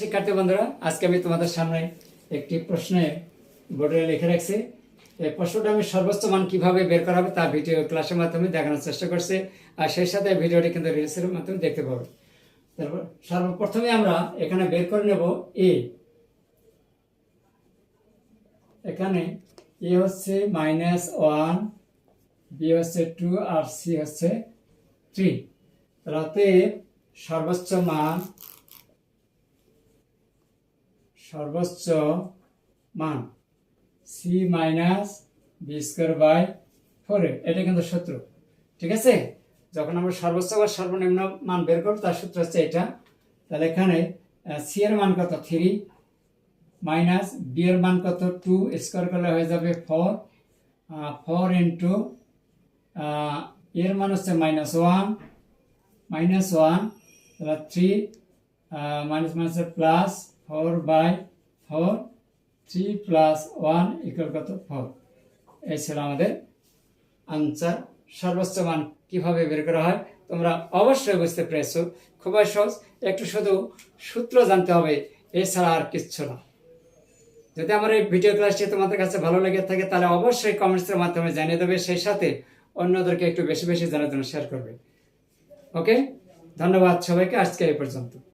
শিক্ষার্থী বন্ধুরা, আজকে আমি তোমাদের সামনে একটি প্রশ্নে বোর্ডে লিখে রাখছি। এই প্রশ্নটা আমি সর্বোচ্চ মান কীভাবে বের করা হবে তা ভিডিও ক্লাসের মাধ্যমে দেখানোর চেষ্টা করছি আর সেই সাথে ভিডিওটি কিন্তু রিলসের মাধ্যমে দেখতে পাবে। তারপর সর্বপ্রথমে আমরা এখানে বের করে নেব এ। এখানে এ হচ্ছে মাইনাস ওয়ান, বি হচ্ছে টু, আর সি হচ্ছে থ্রি। রাতে সর্বোচ্চ মান সর্বোচ্চ মান c minus b square by four এটা কিন্তু সূত্র, ঠিক আছে? যখন আমরা সর্বোচ্চ বা সর্বনিম্ন মান বের করব, তার সূত্র হচ্ছে এটা। তাহলে এখানে সি এর মান কত? থ্রি মাইনাস বি এর মান কত? টু স্কোয়ার করলে হয়ে যাবে ফোর ফোর ইন্টু এর মান হচ্ছে মাইনাস ওয়ান মাইনাস ওয়ান তাহলে three minus minus plus four by four, three plus one equal কত? ফোর। এই ছিল আমাদের আনসার সর্বোচ্চ মান কীভাবে বের করা হয়? তোমরা অবশ্যই বুঝতে পেরেছ। খুবই সহজ। একটু শুধু সূত্র জানতে হবে, এছাড়া আর কিচ্ছু না। যদি আমার এই ভিডিও ক্লাসটি তোমাদের কাছে ভালো লেগে থাকে, তাহলে অবশ্যই কমেন্টসের মাধ্যমে জানিয়ে দেবে। সেই সাথে অন্যদেরকে একটু বেশি বেশি জানার জন্য শেয়ার করবে। ওকে ধন্যবাদ সবাইকে। আজকে এই পর্যন্ত।